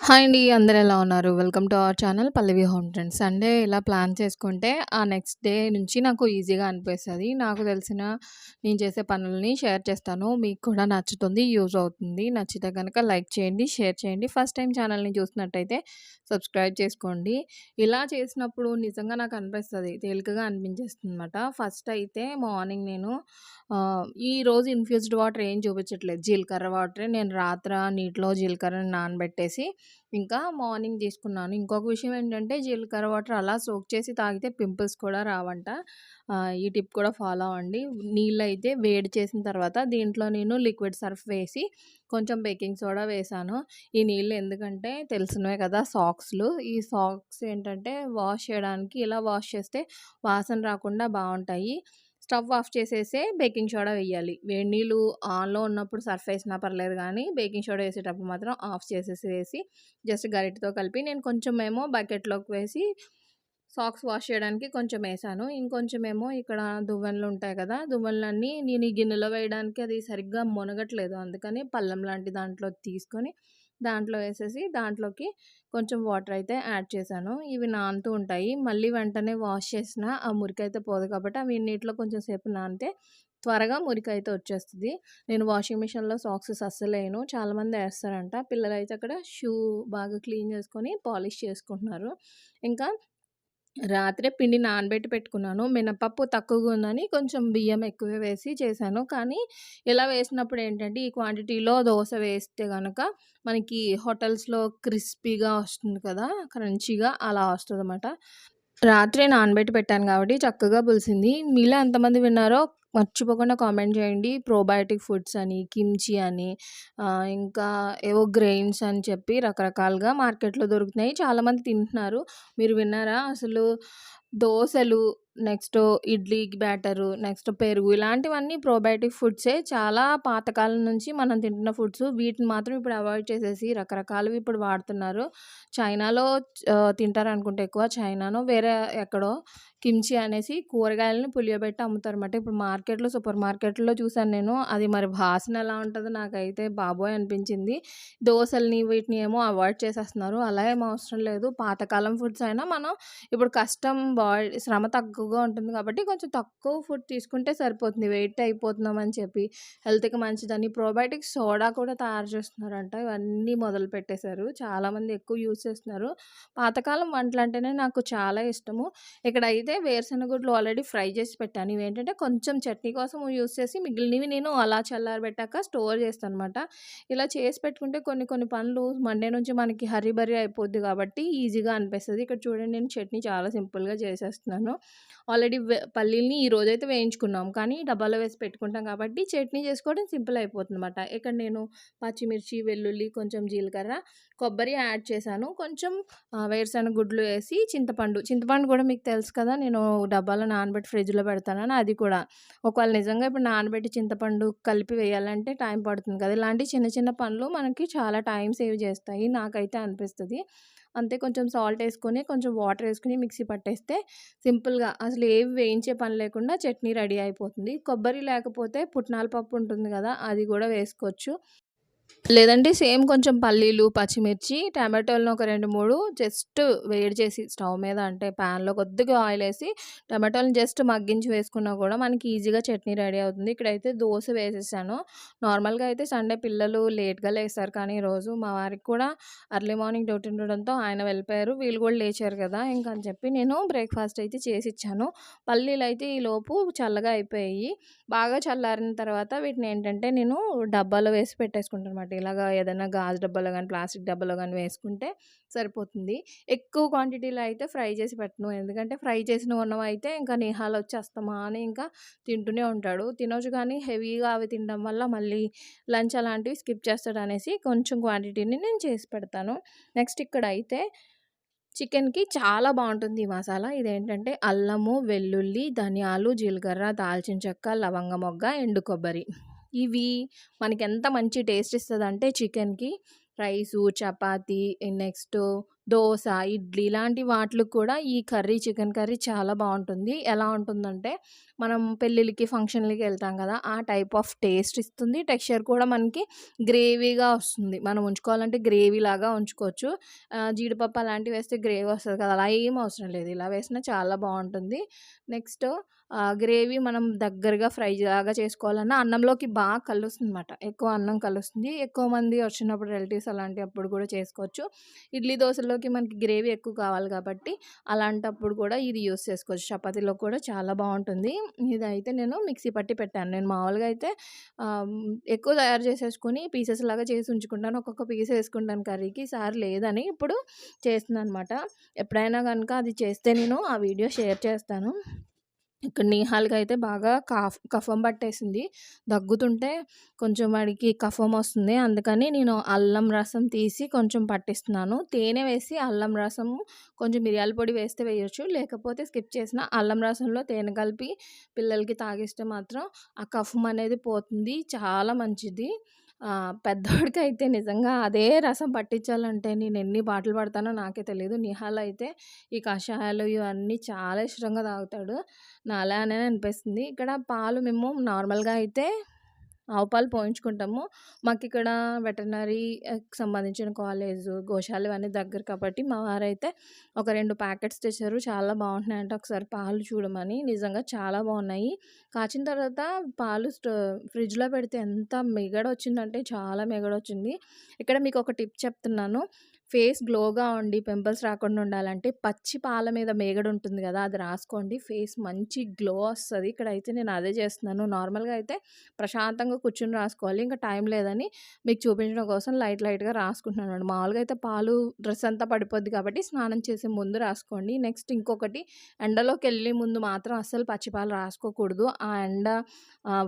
Hi అండి. అందరు ఎలా ఉన్నారు? Welcome to our channel Pallavi home trends. Sunday ఇలా ప్లాన్ చేసుకుంటే ఆ నెక్స్ట్ డే నుంచి నాకు ఈజీగా అనిపిస్తుంది నాకు తెలిసిన నేను చేసే పనులని షేర్ చేస్తాను. మీకు కూడా నచ్చుతుంది, యూజ్ అవుతుంది. నచ్చితే కనుక లైక్ చేయండి, షేర్ చేయండి. ఫస్ట్ టైం ఛానల్‌ని చూసినట్టయితే సబ్స్క్రైబ్ చేసుకోండి. ఇలా చేసినప్పుడు నిజంగా నాకు అనిపిస్తుంది తేలికగా అనిపించేస్తుందనమాట. ఫస్ట్ అయితే మార్నింగ్ నేను ఈరోజు ఇన్‌ఫ్యూజ్డ్ వాటర్ ఏం చూపించట్లేదు. జీలకర్ర వాటరే నేను రాత్ర నీటిలో జీలకర్రని నానబెట్టేసి ఇంకా మార్నింగ్ తీసుకున్నాను. ఇంకొక విషయం ఏంటంటే జీలకర్ర వాటర్ అలా సోక్ చేసి తాగితే పింపుల్స్ కూడా రావంట. ఈ టిప్ కూడా ఫాలో అవ్వండి. నీళ్ళు అయితే వేడి చేసిన తర్వాత దీంట్లో నేను లిక్విడ్ సర్ఫ్ వేసి కొంచెం బేకింగ్ సోడా వేశాను. ఈ నీళ్ళు ఎందుకంటే తెలిసినవే కదా! సాక్స్‌లు. ఈ సాక్స్ ఏంటంటే వాష్ చేయడానికి ఇలా వాష్ చేస్తే వాసన రాకుండా బాగుంటాయి స్టవ్ ఆఫ్ చేసేసే బేకింగ్ సోడా వేయాలి. వేడి నీళ్ళు ఆన్‌లో ఉన్నప్పుడు సర్ఫ్ వేసినా పర్లేదు కానీ బేకింగ్ సోడా వేసేటప్పుడు మాత్రం ఆఫ్ చేసేసేసి జస్ట్ గరిటతో కలిపి నేను కొంచెం ఏమో బకెట్‌లోకి వేసి సాక్స్ వాష్ చేయడానికి కొంచెం వేసాను ఇంకొంచెమేమో ఇక్కడ దువ్వెనలు ఉంటాయి కదా! దువ్వెనలన్నీ నేను ఈ గిన్నెలో వేయడానికి అది సరిగ్గా మునగట్లేదు. అందుకని పళ్ళెం లాంటి దాంట్లో తీసుకొని దాంట్లో వేసేసి దాంట్లోకి కొంచెం వాటర్ అయితే యాడ్ చేశాను. ఇవి నానుతూ ఉంటాయి. మళ్ళీ వెంటనే వాష్ చేసినా ఆ మురికైతే పోదు కాబట్టి అవి నీటిలో కొంచెం సేపు నానితే త్వరగా మురికైతే వచ్చేస్తుంది నేను వాషింగ్ మిషన్‌లో సాక్సెస్ అస్సలేను చాలామంది ఏస్తారంట. పిల్లలైతే అక్కడ షూ బాగా క్లీన్ చేసుకొని పాలిష్ చేసుకుంటున్నారు. ఇంకా రాత్రే పిండి నానబెట్టి పెట్టుకున్నాను. మినపప్పు తక్కువగా ఉందని కొంచెం బియ్యం ఎక్కువే వేసి చేశాను. కానీ ఇలా వేసినప్పుడు ఏంటంటే ఈ క్వాంటిటీలో దోశ వేస్తే కనుక మనకి హోటల్స్‌లో క్రిస్పీగా వస్తుంది కదా! క్రంచీగా అలా వస్తుంది అన్నమాట రాత్రే నానబెట్టి పెట్టాను కాబట్టి చక్కగా పులిసింది. మీలో ఎంతమంది విన్నారో మర్చిపోకుండా కామెంట్ చేయండి. ప్రోబయోటిక్ ఫుడ్స్ అని, కిమ్చి అని ఇంకా ఏవో గ్రెయిన్స్ అని చెప్పి రకరకాలుగా మార్కెట్‌లో దొరుకుతున్నాయి. చాలామంది తింటున్నారు. మీరు విన్నారా? అసలు దోశలు నెక్స్ట్ ఇడ్లీ బ్యాటరు, నెక్స్ట్ పెరుగు ఇలాంటివన్నీ ప్రోబయోటిక్ ఫుడ్సే. చాలా పాతకాలం నుంచి మనం తింటున్న ఫుడ్స్. వీటిని మాత్రం ఇప్పుడు అవాయిడ్ చేసేసి రకరకాలవి ఇప్పుడు వాడుతున్నారు. చైనాలో తింటారు అనుకుంటే ఎక్కువ. చైనానో వేరే ఎక్కడో కిమ్చి అనేసి కూరగాయలను పులియబెట్టి అమ్ముతారన్నమాట. ఇప్పుడు మార్కెట్‌లో సూపర్ మార్కెట్‌లో చూసాను నేను. అది మరి వాసన ఎలా ఉంటుందో నాకైతే బాబోయ్! అనిపించింది. దోశల్ని వీటిని ఏమో అవాయిడ్ చేసేస్తున్నారు. అలా ఏం అవసరం లేదు. పాతకాలం ఫుడ్స్ అయినా మనం ఇప్పుడు కష్టం బాయ్ శ్రమ తగ్గు తక్కువగా ఉంటుంది కాబట్టి కొంచెం తక్కువ ఫుడ్ తీసుకుంటే సరిపోతుంది. వెయిట్ అయిపోతున్నామని చెప్పి హెల్త్‌కి మంచిదని ప్రోబయోటిక్ సోడా కూడా తయారు చేస్తున్నారంట. ఇవన్నీ మొదలుపెట్టేశారు. చాలామంది ఎక్కువ యూజ్ చేస్తున్నారు. పాతకాలం వంటలు అంటేనే నాకు చాలా ఇష్టము. ఇక్కడైతే వేరుశెనగ గుడ్లు ఆల్రెడీ ఫ్రై చేసి పెట్టాను. ఇవేంటంటే కొంచెం చట్నీ కోసం యూస్ చేసి మిగిలినవి నేను అలా చల్లారబెట్టాక స్టోర్ చేస్తాను అనమాట ఇలా చేసి పెట్టుకుంటే కొన్ని కొన్ని పనులు మండే నుంచి మనకి హరీ బరీ అయిపోద్ది కాబట్టి ఈజీగా అనిపిస్తుంది ఇక్కడ చూడండి నేను చట్నీ చాలా సింపుల్‌గా చేసేస్తున్నాను. ఆల్రెడీ వె పల్లీలని ఈరోజైతే వేయించుకున్నాం. కానీ డబ్బాలో వేసి పెట్టుకుంటాం కాబట్టి చట్నీ చేసుకోవడం సింపుల్ అయిపోతుందన్నమాట. ఇక్కడ నేను పచ్చిమిర్చి, వెల్లుల్లి, కొంచెం జీలకర్ర, కొబ్బరి యాడ్ చేశాను. కొంచెం ఆహ్, వేరుశెనగ గుడ్లు వేసి చింతపండు, చింతపండు కూడా మీకు తెలుసు కదా! నేను డబ్బాలో నానబెట్టి ఫ్రిడ్జ్‌లో పెడతానని అది కూడా. ఒకవేళ నిజంగా ఇప్పుడు నానబెట్టి చింతపండు కలిపి వేయాలంటే టైం పడుతుంది కదా! ఇలాంటి చిన్న చిన్న పనులు మనకి చాలా టైం సేవ్ చేస్తాయి. నాకైతే అనిపిస్తుంది అంతే కొంచెం సాల్ట్ వేసుకొని కొంచెం వాటర్ వేసుకుని మిక్సీ పట్టేస్తే సింపుల్‌గా అసలు ఏవి వేయించే పని లేకుండా చట్నీ రెడీ అయిపోతుంది. కొబ్బరి లేకపోతే పుట్నాల పప్పు ఉంటుంది కదా! అది కూడా వేసుకోవచ్చు. లేదంటే సేమ్ కొంచెం పల్లీలు, పచ్చిమిర్చి, టమాటోలను ఒక 2, 3 జస్ట్ వేడి చేసి స్టవ్ మీద అంటే పాన్‌లో కొద్దిగా ఆయిల్ వేసి టమాటోలను జస్ట్ మగ్గించి వేసుకున్నా కూడా మనకి ఈజీగా చట్నీ రెడీ అవుతుంది. ఇక్కడైతే దోశ వేసేసాను. నార్మల్‌గా అయితే సండే పిల్లలు లేట్‌గా లేస్తారు కానీ ఈరోజు మా వారికి కూడా అర్లీ మార్నింగ్ డ్యూటీ ఉండడంతో ఆయన వెళ్ళిపోయారు. వీళ్ళు కూడా లేచారు కదా! ఇంకని చెప్పి నేను బ్రేక్‌ఫాస్ట్ అయితే చేసి ఇచ్చాను పల్లీలు అయితే ఈలోపు చల్లగా అయిపోయాయి. బాగా చల్లారిన తర్వాత వీటిని ఏంటంటే నేను డబ్బాలో వేసి పెట్టేసుకుంటాను అనమాట ఇలాగా ఏదైనా గాజు డబ్బాలో కానీ ప్లాస్టిక్ డబ్బాలో కానీ వేసుకుంటే సరిపోతుంది. ఎక్కువ క్వాంటిటీలో అయితే ఫ్రై చేసి పెట్టను. ఎందుకంటే ఫ్రై చేసినవి అయితే ఇంకా నిహాలు వచ్చేస్తామా అని ఇంకా తింటూనే ఉంటాడు. తినొచ్చు కానీ హెవీగా అవి తినడం వల్ల మళ్ళీ లంచ్ అలాంటివి స్కిప్ చేస్తాడనేసి కొంచెం క్వాంటిటీని నేను చేసి పెడతాను. నెక్స్ట్ ఇక్కడ అయితే చికెన్‌కి చాలా బాగుంటుంది ఈ మసాలా. ఇదేంటంటే అల్లము, వెల్లుల్లి, ధనియాలు, జీలకర్ర, దాల్చిన చెక్క, లవంగ మొగ్గ, ఎండు కొబ్బరి. ఇవి మనకెంత మంచి టేస్ట్ ఇస్తుందంటే చికెన్‌కి రైసు, చపాతీ నెక్స్ట్ దోశ ఇడ్లీ ఇలాంటి వాటికి కూడా ఈ కర్రీ చికెన్ కర్రీ చాలా బాగుంటుంది ఎలా ఉంటుందంటే మనం పెళ్ళిళ్ళకి, ఫంక్షన్‌లకి వెళ్తాం కదా ఆ టైప్ ఆఫ్ టేస్ట్ ఇస్తుంది. టెక్స్చర్ కూడా మనకి గ్రేవీగా వస్తుంది. మనం ఉంచుకోవాలంటే గ్రేవీలాగా ఉంచుకోవచ్చు. జీడిపప్పు అలాంటివి వేస్తే గ్రేవీ వస్తుంది కదా! అలా ఏం అవసరం లేదు. ఇలా వేసినా చాలా బాగుంటుంది నెక్స్ట్ గ్రేవీ మనం దగ్గరగా ఫ్రై లాగా చేసుకోవాలన్నా అన్నంలోకి బాగా కలుస్తుంది అనమాట ఎక్కువ అన్నం కలుస్తుంది. ఎక్కువ మంది వచ్చినప్పుడు రిలేటివ్స్ అలాంటప్పుడు కూడా చేసుకోవచ్చు. ఇడ్లీ, దోశలోకి మనకి గ్రేవీ ఎక్కువ కావాలి కాబట్టి అలాంటప్పుడు కూడా ఇది యూజ్ చేసుకోవచ్చు. చపాతీలో కూడా చాలా బాగుంటుంది ఇదైతే నేను మిక్సీ పట్టి పెట్టాను. నేను మామూలుగా అయితే ఎక్కువ తయారు చేసేసుకొని పీసెస్ లాగా చేసి ఉంచుకుంటాను. ఒక్కొక్క పీస్ వేసుకుంటాను కర్రీకి. సార్ లేదని ఇప్పుడు చేస్తున్నానన్నమాట. ఎప్పుడైనా కనుక అది చేస్తే నేను ఆ వీడియో షేర్ చేస్తాను. ఇక్కడ నిహాల్‌కైతే బాగా కాఫ్ కఫం పట్టేసింది. దగ్గుతుంటే కొంచెం వాడికి కఫం వస్తుంది. అందుకని నేను అల్లం రసం తీసి కొంచెం పట్టిస్తున్నాను. తేనె వేసి అల్లం రసం కొంచెం మిరియాల పొడి వేస్తే వేయొచ్చు. లేకపోతే స్కిప్ చేసిన అల్లం రసంలో తేనె కలిపి పిల్లలకి తాగిస్తే మాత్రం ఆ కఫం అనేది పోతుంది. చాలా మంచిది. పెద్దోడికి అయితే నిజంగా అదే రసం పట్టించాలంటే నేను ఎన్ని బాటలు పడతానో నాకే తెలియదు నిహాల్ అయితే ఈ కషాయాలు ఇవన్నీ చాలా ఇష్టంగా తాగుతాడు. నాలానే అనిపిస్తుంది. ఇక్కడ పాలు మేము నార్మల్‌గా అయితే ఆవు పాలు పోయించుకుంటాము. మాకు ఇక్కడ వెటర్నరీకి సంబంధించిన కాలేజ్ గోశాల ఇవన్నీ దగ్గర కాబట్టి మా వారైతే ఒక రెండు ప్యాకెట్స్ తెచ్చారు. చాలా బావుంటున్నాయంట. ఒకసారి పాలు చూడమని. నిజంగా చాలా బాగున్నాయి కాచిన తర్వాత పాలు స్టో ఫ్రిడ్జ్‌లో పెడితే ఎంత మిగడొచ్చిందంటే చాలా మిగడొచ్చింది. ఇక్కడ మీకు ఒక టిప్ చెప్తున్నాను. ఫేస్ గ్లోగా ఉండి పింపుల్స్ రాకుండా ఉండాలంటే పచ్చి పాల మీద మేగడు ఉంటుంది కదా అది రాసుకోండి. ఫేస్ మంచి గ్లో వస్తది. ఇక్కడైతే నేను అదే చేస్తున్నాను. నార్మల్‌గా అయితే ప్రశాంతంగా కూర్చుని రాసుకోవాలి. ఇంకా టైం లేదని మీకు చూపించడం కోసం లైట్ లైట్‌గా రాసుకుంటున్నాను మామూలుగా అయితే పాలు డ్రెస్ అంతా పడిపోద్ది కాబట్టి స్నానం చేసే ముందు రాసుకోండి. నెక్స్ట్ ఇంకొకటి ఎండలోకి వెళ్ళే ముందు మాత్రం అస్సలు పచ్చిపాలు రాసుకోకూడదు. ఆ ఎండ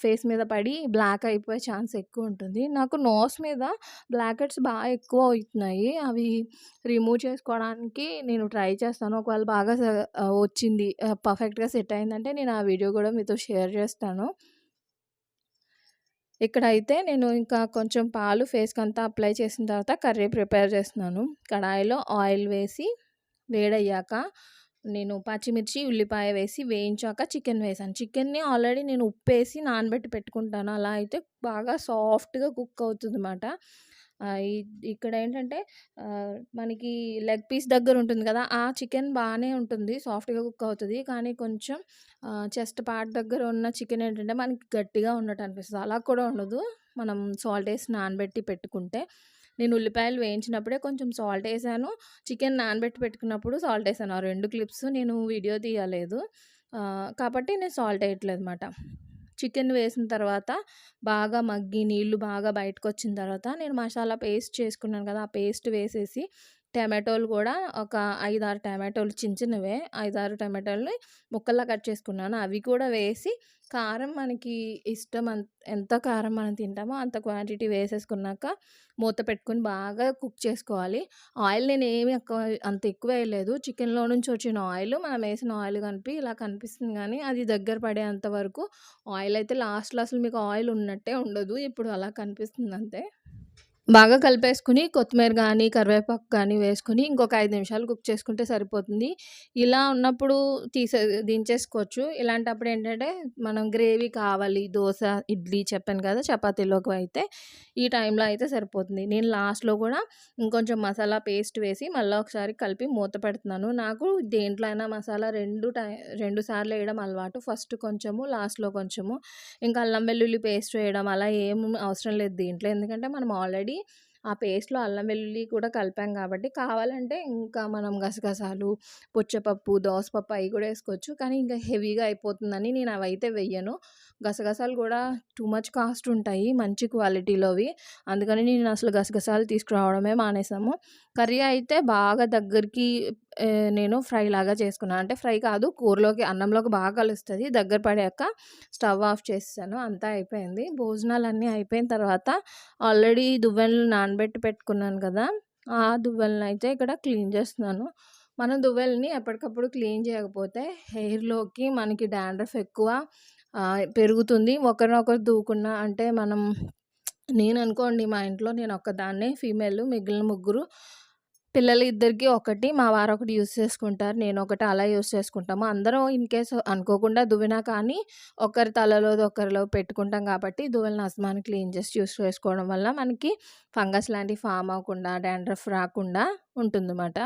ఫేస్ మీద పడి బ్లాక్ అయిపోయే ఛాన్స్ ఎక్కువ ఉంటుంది నాకు నోస్ మీద బ్లాకెట్స్ బాగా ఎక్కువ అవుతున్నాయి. అవి రిమూవ్ చేసుకోవడానికి నేను ట్రై చేస్తాను. ఒకవేళ బాగా వచ్చింది పర్ఫెక్ట్‌గా సెట్ అయిందంటే నేను ఆ వీడియో కూడా మీతో షేర్ చేస్తాను. ఇక్కడైతే నేను ఇంకా కొంచెం పాలు ఫేస్కి అంతా అప్లై చేసిన తర్వాత కర్రీ ప్రిపేర్ చేస్తున్నాను. కడాయిలో ఆయిల్ వేసి వేడయ్యాక నేను పచ్చిమిర్చి, ఉల్లిపాయ వేసి వేయించాక చికెన్ వేసాను చికెన్‌ని ఆల్రెడీ నేను ఉప్పేసి నానబెట్టి పెట్టుకుంటాను. అలా అయితే బాగా సాఫ్ట్‌గా కుక్ అవుతుంది అన్నమాట ఇక్కడ ఏంటంటే మనకి లెగ్ పీస్ దగ్గర ఉంటుంది కదా! ఆ చికెన్ బాగానే ఉంటుంది. సాఫ్ట్‌గా కుక్ అవుతుంది కానీ కొంచెం చెస్ట్ పార్ట్ దగ్గర ఉన్న చికెన్ ఏంటంటే మనకి గట్టిగా ఉన్నట్టు అనిపిస్తుంది అలా కూడా ఉండదు. మనం సాల్ట్ వేసి నానబెట్టి పెట్టుకుంటే. నేను ఉల్లిపాయలు వేయించినప్పుడే కొంచెం సాల్ట్ వేసాను చికెన్ నానబెట్టి పెట్టుకున్నప్పుడు సాల్ట్ వేసాను ఆ రెండు క్లిప్స్ నేను వీడియో తీయలేదు. కాబట్టి నేను సాల్ట్ ఏయట్లేదన్నమాట. చికెన్ వేసిన తర్వాత బాగా మగ్గి నీళ్ళు బాగా బయటకొచ్చిన తర్వాత నేను మసాలా పేస్ట్ చేసుకున్నాను కదా! ఆ పేస్ట్ వేసేసి టమాటోలు కూడా ఒక 5, 6 టమాటోలు చిన్న చిన్నవే 5, 6 టమాటోలని ముక్కల్లా కట్ చేసుకున్నాను. అవి కూడా వేసి కారం మనకి ఇష్టం ఎంత కారం మనం తింటామో అంత క్వాంటిటీ వేసేసుకున్నాక మూత పెట్టుకొని బాగా కుక్ చేసుకోవాలి. ఆయిల్ నేను ఏమి ఎక్కువ అంత ఎక్కువ వేయలేదు. చికెన్‌లో నుంచి వచ్చిన ఆయిల్ మనం వేసిన ఆయిల్ కనిపి ఇలా కనిపిస్తుంది కానీ అది దగ్గర పడేంత వరకు ఆయిల్ అయితే లాస్ట్‌లో అసలు మీకు ఆయిల్ ఉన్నట్టే ఉండదు. ఇప్పుడు అలా కనిపిస్తుంది అంతే. బాగా కలిపేసుకుని కొత్తిమీర కానీ కరివేపాకు కానీ వేసుకొని ఇంకొక ఐదు నిమిషాలు కుక్ చేసుకుంటే సరిపోతుంది. ఇలా ఉన్నప్పుడు తీసే దించేసుకోవచ్చు. ఇలాంటప్పుడు ఏంటంటే మనం గ్రేవీ కావాలి దోశ ఇడ్లీ చెప్పాను కదా! చపాతీలోకి అయితే ఈ టైంలో అయితే సరిపోతుంది. నేను లాస్ట్‌లో కూడా ఇంకొంచెం మసాలా పేస్ట్ వేసి మళ్ళీ ఒకసారి కలిపి మూత పెడుతున్నాను. నాకు దేంట్లో అయినా మసాలా రెండు టై రెండు సార్లు వేయడం అలవాటు. ఫస్ట్ కొంచెము, లాస్ట్‌లో కొంచెము. ఇంకా అల్లం వెల్లుల్లి పేస్ట్ వేయడం అలా ఏం అవసరం లేదు దీంట్లో. ఎందుకంటే మనం ఆల్రెడీ ఆ పేస్ట్‌లో అల్లం వెల్లుల్లి కూడా కలిపాం కాబట్టి కావాలంటే ఇంకా మనం గసగసాలు, పుచ్చపప్పు, దోసపప్పు అవి కూడా వేసుకోవచ్చు కానీ ఇంకా హెవీగా అయిపోతుందని నేను అవైతే వెయ్యను. గసగసాలు కూడా టూ మచ్ కాస్ట్ ఉంటాయి. మంచి క్వాలిటీలోవి. అందుకని నేను అసలు గసగసాలు తీసుకురావడమే మానేసాము. కర్రీ అయితే బాగా దగ్గరికి నేను ఫ్రై లాగా చేసుకున్నాను. అంటే ఫ్రై కాదు కూరలోకి అన్నంలోకి బాగా కలుస్తుంది దగ్గర పడాక స్టవ్ ఆఫ్ చేసాను అంతా అయిపోయింది. భోజనాలన్నీ అయిపోయిన తర్వాత ఆల్రెడీ దువ్వెనలు నానబెట్టి పెట్టుకున్నాను కదా! ఆ దువ్వెనలనైతే ఇక్కడ క్లీన్ చేస్తున్నాను. మనం దువ్వెలని ఎప్పటికప్పుడు క్లీన్ చేయకపోతే హెయిర్‌లోకి మనకి డాండ్రఫ్ ఎక్కువ పెరుగుతుంది. ఒకరినొకరు దువ్వుకున్నా అంటే మనం నేననుకోండి మా ఇంట్లో నేను ఒక్కదాన్నే ఫీమేల్ మిగిలిన ముగ్గురు పిల్లలు ఇద్దరికి ఒకటి మా వారు ఒకటి యూస్ చేసుకుంటారు నేను ఒకటి అలా యూస్ చేసుకుంటాము. అందరం ఇన్ కేస్ అనుకోకుండా దువ్వినా కానీ ఒకరి తలలో ఒకరిలో పెట్టుకుంటాం కాబట్టి దువ్వెలను అస్మాన్ని క్లీన్ చేసి యూస్ చేసుకోవడం వల్ల మనకి ఫంగస్ లాంటివి ఫామ్ అవ్వకుండా డాండ్రఫ్ రాకుండా ఉంటుందన్నమాట.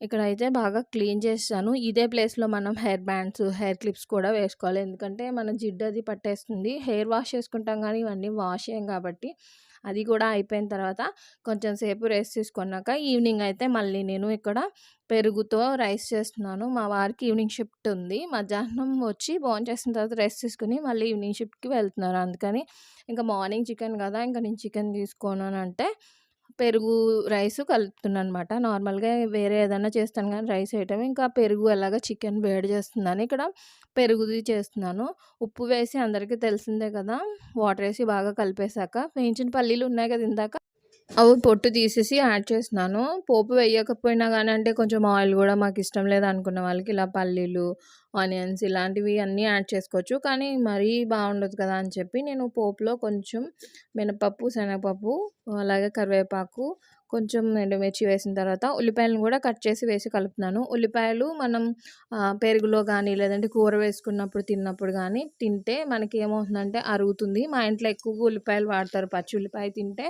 ఇక్కడైతే బాగా క్లీన్ చేస్తాను ఇదే ప్లేస్లో మనం హెయిర్ బ్యాండ్స్ హెయిర్ క్లిప్స్ కూడా వేసుకోవాలి. ఎందుకంటే మన జిడ్డు అది పట్టేస్తుంది. హెయిర్ వాష్ చేసుకుంటాం కానీ ఇవన్నీ వాష్ చేయం కాబట్టి అది కూడా అయిపోయిన తర్వాత కొంచెం సేపు రెస్ట్ తీసుకున్నాక ఈవినింగ్ అయితే మళ్ళీ నేను ఇక్కడ పెరుగుతో రైస్ చేస్తున్నాను. మా వారికి ఈవినింగ్ షిఫ్ట్ ఉంది. మధ్యాహ్నం వచ్చి భోజనం చేసిన తర్వాత రెస్ట్ తీసుకుని మళ్ళీ ఈవినింగ్ షిఫ్ట్కి వెళ్తున్నారు. అందుకని ఇంకా మార్నింగ్ చికెన్ కదా! ఇంకా నేను చికెన్ తీసుకోను అని అంటే పెరుగు రైస్ కలుపుతున్నాను అనమాట నార్మల్గా వేరే ఏదైనా చేస్తాను కానీ రైస్ వేయటం ఇంకా పెరుగు ఎలాగ చికెన్ వేడి చేస్తుందని ఇక్కడ పెరుగుది చేస్తున్నాను. ఉప్పు వేసి అందరికీ తెలిసిందే కదా వాటర్ వేసి బాగా కలిపేశాక వేయించిన పల్లీలు ఉన్నాయి కదా ఇందాక. అవి పొట్టు తీసేసి యాడ్ చేస్తున్నాను. పోపు వేయకపోయినా కానీ అంటే కొంచెం ఆయిల్ కూడా మాకు ఇష్టం లేదు అనుకున్న వాళ్ళకి ఇలా పల్లీలు ఆనియన్స్ ఇలాంటివి అన్నీ యాడ్ చేసుకోవచ్చు. కానీ మరీ బాగుండదు కదా అని చెప్పి నేను పోపులో కొంచెం మినపప్పు శనగపప్పు అలాగే కరివేపాకు కొంచెం ఎండుమిర్చి వేసిన తర్వాత ఉల్లిపాయలను కూడా కట్ చేసి వేసి కలుపుతున్నాను. ఉల్లిపాయలు మనం పెరుగులో కానీ లేదంటే కూర వేసుకున్నప్పుడు తిన్నప్పుడు కానీ తింటే మనకి ఏమవుతుందంటే అరుగుతుంది. మా ఇంట్లో ఎక్కువగా ఉల్లిపాయలు వాడతారు. పచ్చి ఉల్లిపాయ తింటే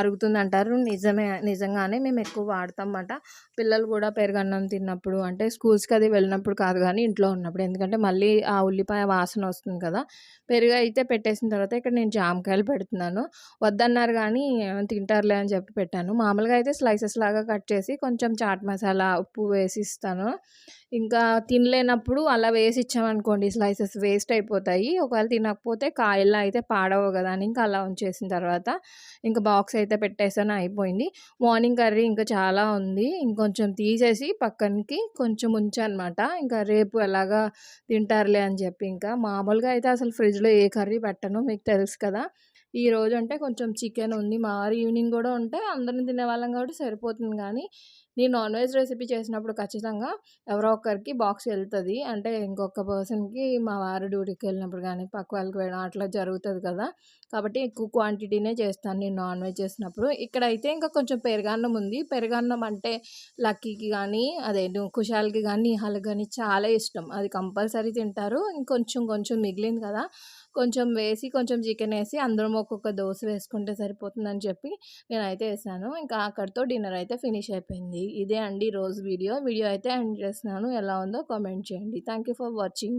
అరుగుతుంది అంటారు. నిజమే నిజంగానే మేము ఎక్కువ వాడతామన్నమాట పిల్లలు కూడా పెరుగన్నం తిన్నప్పుడు అంటే స్కూల్స్కి అది వెళ్ళినప్పుడు కాదు కానీ ఇంట్లో ఉన్నప్పుడు. ఎందుకంటే మళ్ళీ ఆ ఉల్లిపాయ వాసన వస్తుంది కదా. పెరుగు అయితే పెట్టేసిన తర్వాత ఇక్కడ నేను జామకాయలు పెడుతున్నాను. వద్దన్నారు కానీ తింటారులే అని చెప్పి పెట్టాను. మామూలుగా అయితే స్లైసెస్ లాగా కట్ చేసి కొంచెం చాట్ మసాలా ఉప్పు వేసి ఇస్తాను ఇంకా తినలేనప్పుడు అలా వేసి ఇచ్చామనుకోండి స్లైసెస్ వేస్ట్ అయిపోతాయి. ఒకవేళ తినకపోతే కాయల్లో అయితే పాడవు కదా అని ఇంకా అలా ఉంచేసిన తర్వాత ఇంకా బాక్స్ అయితే పెట్టేసాను అయిపోయింది. మార్నింగ్ కర్రీ ఇంకా చాలా ఉంది. ఇంకొంచెం తీసేసి పక్కనకి కొంచెం ఉంచనమాట. ఇంకా రేపు ఎలాగా తింటారులే అని చెప్పి ఇంకా. మామూలుగా అయితే అసలు ఫ్రిడ్జ్లో ఏ కర్రీ పెట్టను మీకు తెలుసు కదా. ఈరోజు అంటే కొంచెం చికెన్ ఉంది. మా ఈవినింగ్ కూడా ఉంటే అందరం తినేవాళ్ళం కాబట్టి సరిపోతుంది. కానీ నేను నాన్ వెజ్ రెసిపీ చేసినప్పుడు ఖచ్చితంగా ఎవరో ఒకరికి బాక్స్ వెళ్తుంది. అంటే ఇంకొక పర్సన్కి మా వారు డ్యూటీకి వెళ్ళినప్పుడు కానీ పక్క వాళ్ళకి వెళ్ళడం అట్లా జరుగుతుంది కదా. కాబట్టి ఎక్కువ క్వాంటిటీనే చేస్తాను నేను నాన్ వెజ్ చేసినప్పుడు. ఇక్కడైతే ఇంకా కొంచెం పెరుగన్నం ఉంది. పెరుగన్నం అంటే లక్కీకి కానీ అదే కుషాల్కి కానీ నిహాల్కి కానీ చాలా ఇష్టం. అది కంపల్సరీ తింటారు. ఇంకొంచెం కొంచెం మిగిలింది కదా కొంచెం వేసి కొంచెం చికెన్ వేసి అందరం ఒక్కొక్క దోశ వేసుకుంటే సరిపోతుందని చెప్పి నేనైతే వేసాను. ఇంకా అక్కడితో డిన్నర్ అయితే ఫినిష్ అయిపోయింది. ఇదే అండి రోజు వీడియో. వీడియో అయితే ఎండ్ చేస్తున్నాను. ఎలా ఉందో కామెంట్ చేయండి. Thank you for watching